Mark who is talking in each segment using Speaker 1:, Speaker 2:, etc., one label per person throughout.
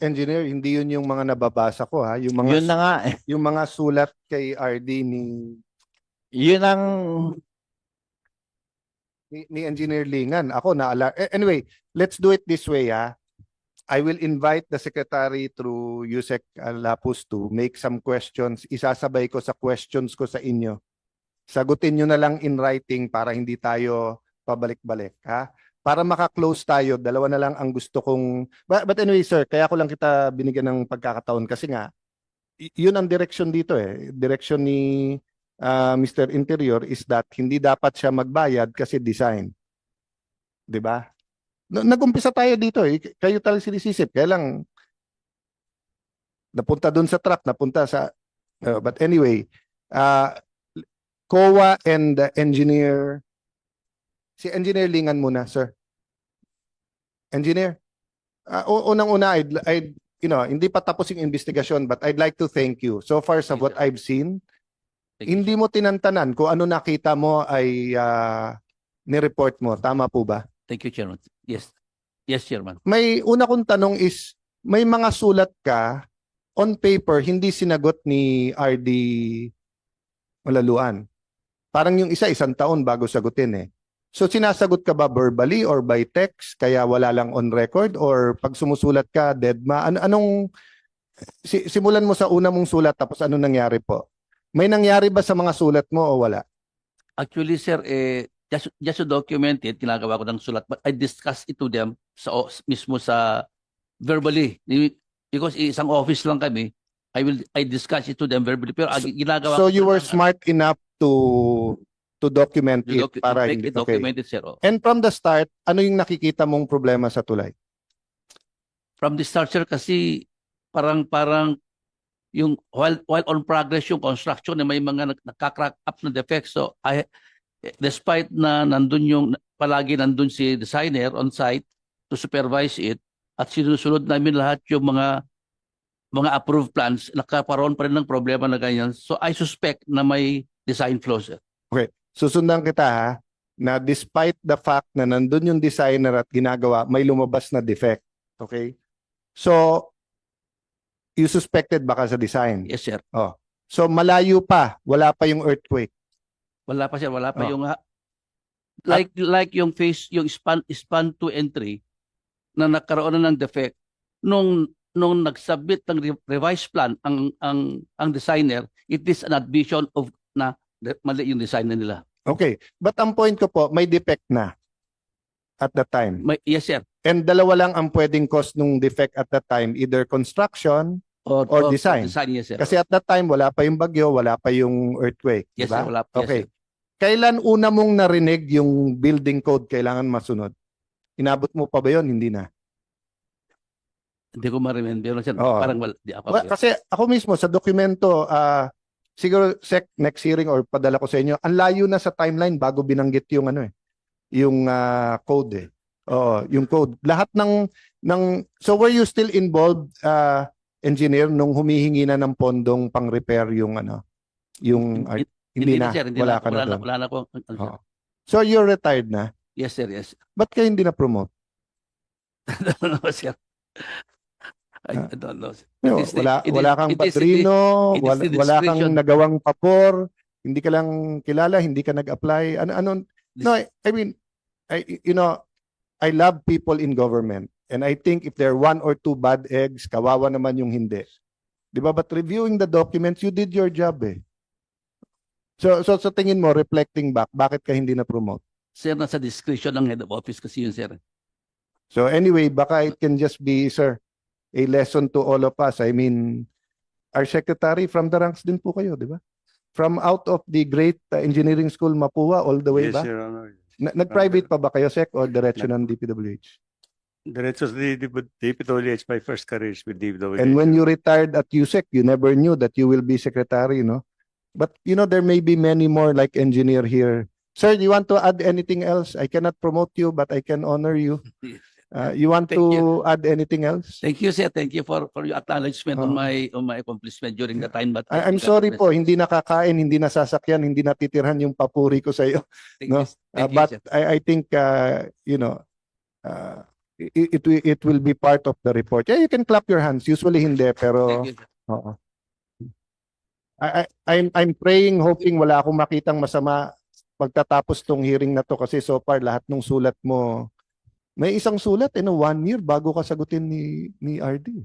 Speaker 1: engineer, hindi yun yung mga nababasa ko ha, yung mga
Speaker 2: Yun na nga. eh.
Speaker 1: yung mga sulat kay RD ni
Speaker 2: Yun ang
Speaker 1: ni, ni Engineer Lingan. Ako na Anyway, let's do it this way ha. I will invite the secretary through Yusek Lapus to make some questions. Isasabay ko sa questions ko sa inyo. Sagutin nyo na lang in writing para hindi tayo pabalik-balik ha. Para maka-close tayo, dalawa na lang ang gusto kong but, but anyway sir, kaya ko lang kita binigyan ng pagkakataon kasi nga yun ang direction dito eh. Direction ni uh, Mr. Interior is that hindi dapat siya magbayad kasi design. 'Di ba? Nag-umpisa tayo dito eh. Kayo talagang sinisisip. Kaya lang napunta doon sa trap, napunta sa uh, but anyway, uh, COA and the engineer si engineer Lingan muna, sir. Engineer. Uh, unang-una I'd, I'd you know, hindi pa tapos yung investigasyon but I'd like to thank you. So far sa what. I've seen, hindi mo tinantanan kung ano nakita mo ay ah, ni-report mo. Tama po ba?
Speaker 3: Thank you, Chairman. Yes. Yes, Chairman.
Speaker 1: May una kong tanong is, may mga sulat ka on paper hindi sinagot ni RD Malaluan. Parang yung isa isang taon bago sagutin eh. So sinasagot ka ba verbally or by text kaya wala lang on record or pag sumusulat ka deadma ano anong si, simulan mo sa una mong sulat tapos ano nangyari po? May nangyari ba sa mga sulat mo o wala?
Speaker 3: Actually, sir, eh, just, just to document it, ginagawa ko ng sulat, but I discussed it to them sa, mismo sa verbally. Because isang office lang kami, I will, I discuss it to them verbally. Pero
Speaker 1: So-
Speaker 3: ginagawa
Speaker 1: So you were smart enough to to document
Speaker 3: to
Speaker 1: it
Speaker 3: docu-
Speaker 1: para
Speaker 3: make
Speaker 1: hindi
Speaker 3: it
Speaker 1: okay.
Speaker 3: documented, sir. oh.
Speaker 1: And from the start, ano yung nakikita mong problema sa tulay?
Speaker 3: From the start, sir, kasi parang, parang, yung while while on progress yung construction na may mga nag- nakaka-crack up na defects so I despite na nandun yung palagi nandun si designer on site to supervise it at sinusunod namin lahat yung mga mga approved plans nakaparoon pa rin ng problema na ganyan so I suspect na may design flaws sir.
Speaker 1: Susundan kita ha, na despite the fact na nandun yung designer at ginagawa, may lumabas na defect. Okay? So, you suspected baka sa design.
Speaker 3: yes sir
Speaker 1: So, malayo pa, wala pa yung earthquake.
Speaker 3: wala pa sir wala pa
Speaker 1: Oh.
Speaker 3: yung ha- like like yung phase yung span span 2 and 3 na nagkaroon na ng defect nung nung nagsubmit ng re- revised plan ang ang ang designer it is an admission of na mali yung design na nila
Speaker 1: Okay. But ang point ko po, may defect na at the time.
Speaker 3: May, yes sir
Speaker 1: And dalawa lang ang pwedeng cause nung defect at that time, either construction,
Speaker 3: or,
Speaker 1: Or design.
Speaker 3: design yes sir
Speaker 1: kasi at that time, wala pa yung bagyo, wala pa yung earthquake.
Speaker 3: yes
Speaker 1: diba?
Speaker 3: sir wala yes,
Speaker 1: Okay.
Speaker 3: sir.
Speaker 1: Kailan una mong narinig yung building code kailangan masunod? Inabot mo pa ba yun? Hindi na.
Speaker 3: hindi ko ma-remember sir
Speaker 1: Oo.
Speaker 3: parang wala di ako
Speaker 1: Well, kasi ako mismo sa dokumento, ah siguro sec next hearing or padala ko sa inyo, ang layo na sa timeline bago binanggit yung ano eh, yung ah, code eh. Oo, yung code. Lahat ng ng so were you still involved ah, engineer nung humihingi na ng pondong pang-repair yung ano, yung art- hindi, na,
Speaker 3: sir hindi
Speaker 1: wala
Speaker 3: na,
Speaker 1: ka na
Speaker 3: wala na
Speaker 1: doon.
Speaker 3: wala na ako ano.
Speaker 1: Oo. So you're retired na.
Speaker 3: yes sir yes
Speaker 1: Ba't kayo hindi na promote?
Speaker 3: I don't know sir I. I don't know.
Speaker 1: No,
Speaker 3: the-
Speaker 1: wala
Speaker 3: it
Speaker 1: wala kang
Speaker 3: the-
Speaker 1: padrino,
Speaker 3: is
Speaker 1: wala,
Speaker 3: the
Speaker 1: wala kang nagawang papor, hindi ka lang kilala, hindi ka nag-apply. Ano ano No, I, I mean I you know, I love people in government and I think if there are one or two bad eggs, kawawa naman yung hindi. 'Di ba? But reviewing the documents, you did your job eh. So so sa tingin mo reflecting back, bakit ka hindi na promote?
Speaker 3: Sir, nasa discretion ng head of office kasi yun, sir.
Speaker 1: So anyway, baka it can just be sir a lesson to all of us. I mean, our secretary from the ranks din po kayo, di ba? From out of the great uh, engineering school Mapua all the way
Speaker 4: Yes,
Speaker 1: ba?
Speaker 4: Your Honor.
Speaker 1: Na- Nag-private pa ba kayo, Sec, o diretso ng DPWH?
Speaker 4: Diretso sa DPWH, my first career is with DPWH.
Speaker 1: And when you retired at USEC, you never knew that you will be secretary, no? But, you know, there may be many more like engineer here. Sir, you want to add anything else? I cannot promote you, but I can honor you. Uh, you want
Speaker 3: Thank
Speaker 1: to add anything else?
Speaker 3: Thank you, sir. Thank you for for your acknowledgement
Speaker 1: Oh.
Speaker 3: on my on my accomplishment during the time. But
Speaker 1: I- I'm sorry po, hindi nakakain, hindi nasasakyan, hindi natitirhan yung papuri ko sa iyo.
Speaker 3: Thank
Speaker 1: no.
Speaker 3: you,
Speaker 1: Uh,
Speaker 3: thank you,
Speaker 1: but
Speaker 3: sir.
Speaker 1: I, I think, uh, you know, uh, it, it, it will be part of the report. Yeah, you can clap your hands. Usually hindi, pero
Speaker 3: Thank you, sir.
Speaker 1: oo. I, I, I'm, I'm praying, hoping wala akong makitang masama pagtatapos tong hearing na to kasi so far lahat ng sulat mo may isang sulat eh no one year bago ka sagutin ni ni RD.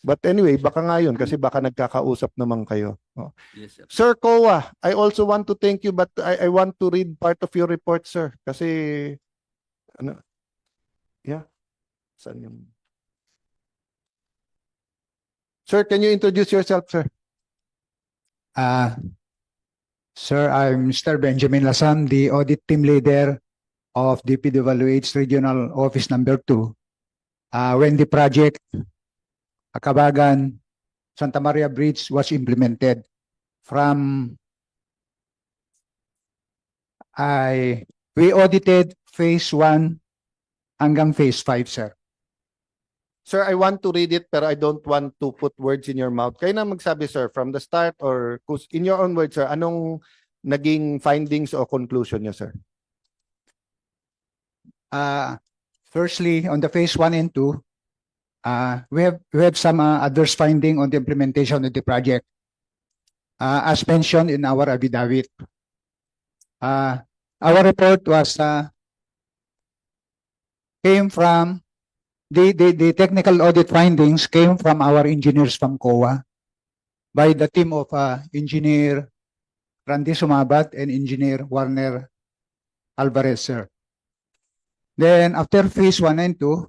Speaker 1: But anyway, baka nga yun kasi baka nagkakausap naman kayo. Oh.
Speaker 3: Yes, sir.
Speaker 1: Sir Kowa, I also want to thank you but I, I want to read part of your report, sir. Kasi, ano, yeah, saan yung... Sir, can you introduce yourself, sir?
Speaker 5: Uh, sir, I'm Mr. Benjamin Lasam, the audit team leader of DPWH Regional Office Number Two. Uh, when the project Akabagan Santa Maria Bridge was implemented from I we audited phase one hanggang phase five, sir.
Speaker 1: Sir, I want to read it pero I don't want to put words in your mouth. Kayo na magsabi, sir, from the start or in your own words, sir, anong naging findings o conclusion niyo, sir?
Speaker 5: Uh, firstly, on the phase one and two, uh, we have, we have some uh, adverse finding on the implementation of the project. Uh, as mentioned in our affidavit. Uh, our report was, uh, came from, the, the, the technical audit findings came from our engineers from COA by the team of, uh, engineer Randy Sumabat and engineer Warner Alvarez, sir. Then after phase one and two,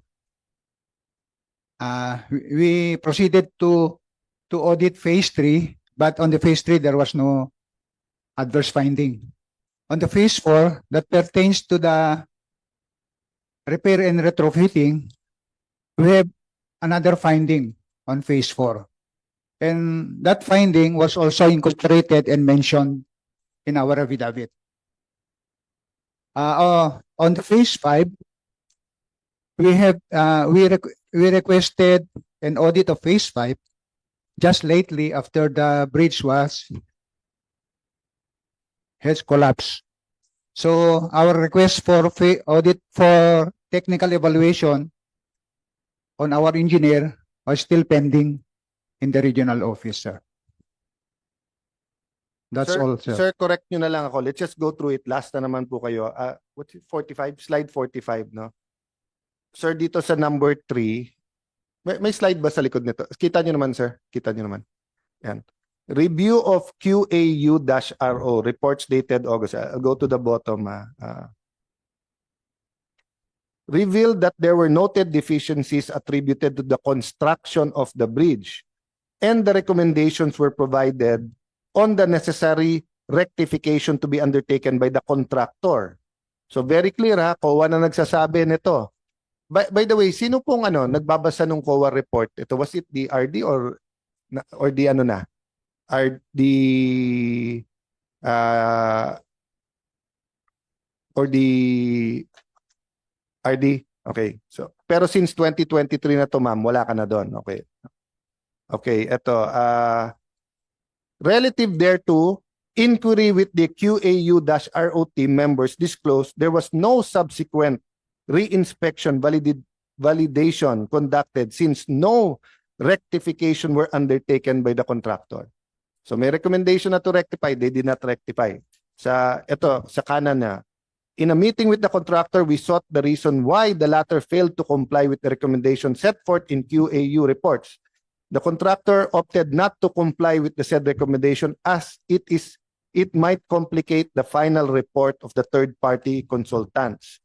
Speaker 5: uh, we- proceeded to, to audit phase three, but on the phase three, there was no adverse finding. On the phase four, that pertains to the repair and retrofitting, we have another finding on phase four. And that finding was also incorporated and mentioned in our affidavit. Uh, uh, on the phase five, we have, uh, we requ- we requested an audit of phase five just lately after the bridge was has collapsed. So our request for fa- audit for technical evaluation on our engineer are still pending in the regional office, sir. That's
Speaker 1: sir,
Speaker 5: all, sir.
Speaker 1: Sir, correct nyo na lang ako. Let's just go through it. Last na naman po kayo. Uh, what's it? 45? Slide 45, no? Sir, dito sa number 3, may, may slide ba sa likod nito? Kita nyo naman, sir. Kita nyo naman. Yan. Review of QAU-RO, reports dated August. I'll go to the bottom. ah. Ah. revealed that there were noted deficiencies attributed to the construction of the bridge and the recommendations were provided on the necessary rectification to be undertaken by the contractor. So very clear ha, COA na nagsasabi nito. By, by the way, sino pong ano nagbabasa ng COA report? Ito was it the RD or or the ano na? RD uh, or the RD? Okay. So pero since 2023 na to ma'am, wala ka na doon. Okay. Okay, eto ah Relative thereto, inquiry with the QAU-RO team members disclosed there was no subsequent re-inspection validid- validation conducted since no rectification were undertaken by the contractor. So may recommendation na to rectify, they did not rectify. Sa ito, sa kanan na, in a meeting with the contractor, we sought the reason why the latter failed to comply with the recommendation set forth in QAU reports. The contractor opted not to comply with the said recommendation as it is it might complicate the final report of the third party consultants.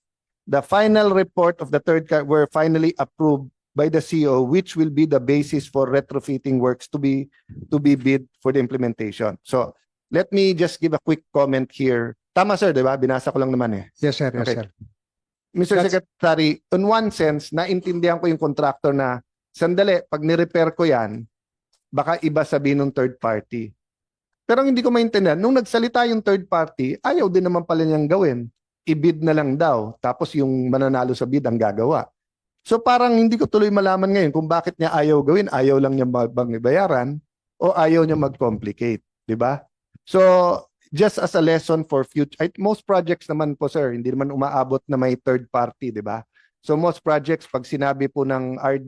Speaker 1: The final report of the third were finally approved by the CEO which will be the basis for retrofitting works to be to be bid for the implementation. So let me just give a quick comment here. Tama sir, 'di ba? Binasa ko lang naman eh.
Speaker 5: Yes, sir. Yes,
Speaker 1: Okay.
Speaker 5: sir.
Speaker 1: Mr.
Speaker 5: That's-
Speaker 1: Secretary, in one sense, naintindihan ko yung contractor na sandali, pag ni-repair ko yan, baka iba sabihin ng third party. Pero hindi ko maintindihan, nung nagsalita yung third party, ayaw din naman pala niyang gawin. I-bid na lang daw, tapos yung mananalo sa bid ang gagawa. So parang hindi ko tuloy malaman ngayon kung bakit niya ayaw gawin, ayaw lang niya ba- bang ibayaran o ayaw niya mag-complicate, di ba? So just as a lesson for future, most projects naman po sir, hindi naman umaabot na may third party, di ba? So most projects, pag sinabi po ng RD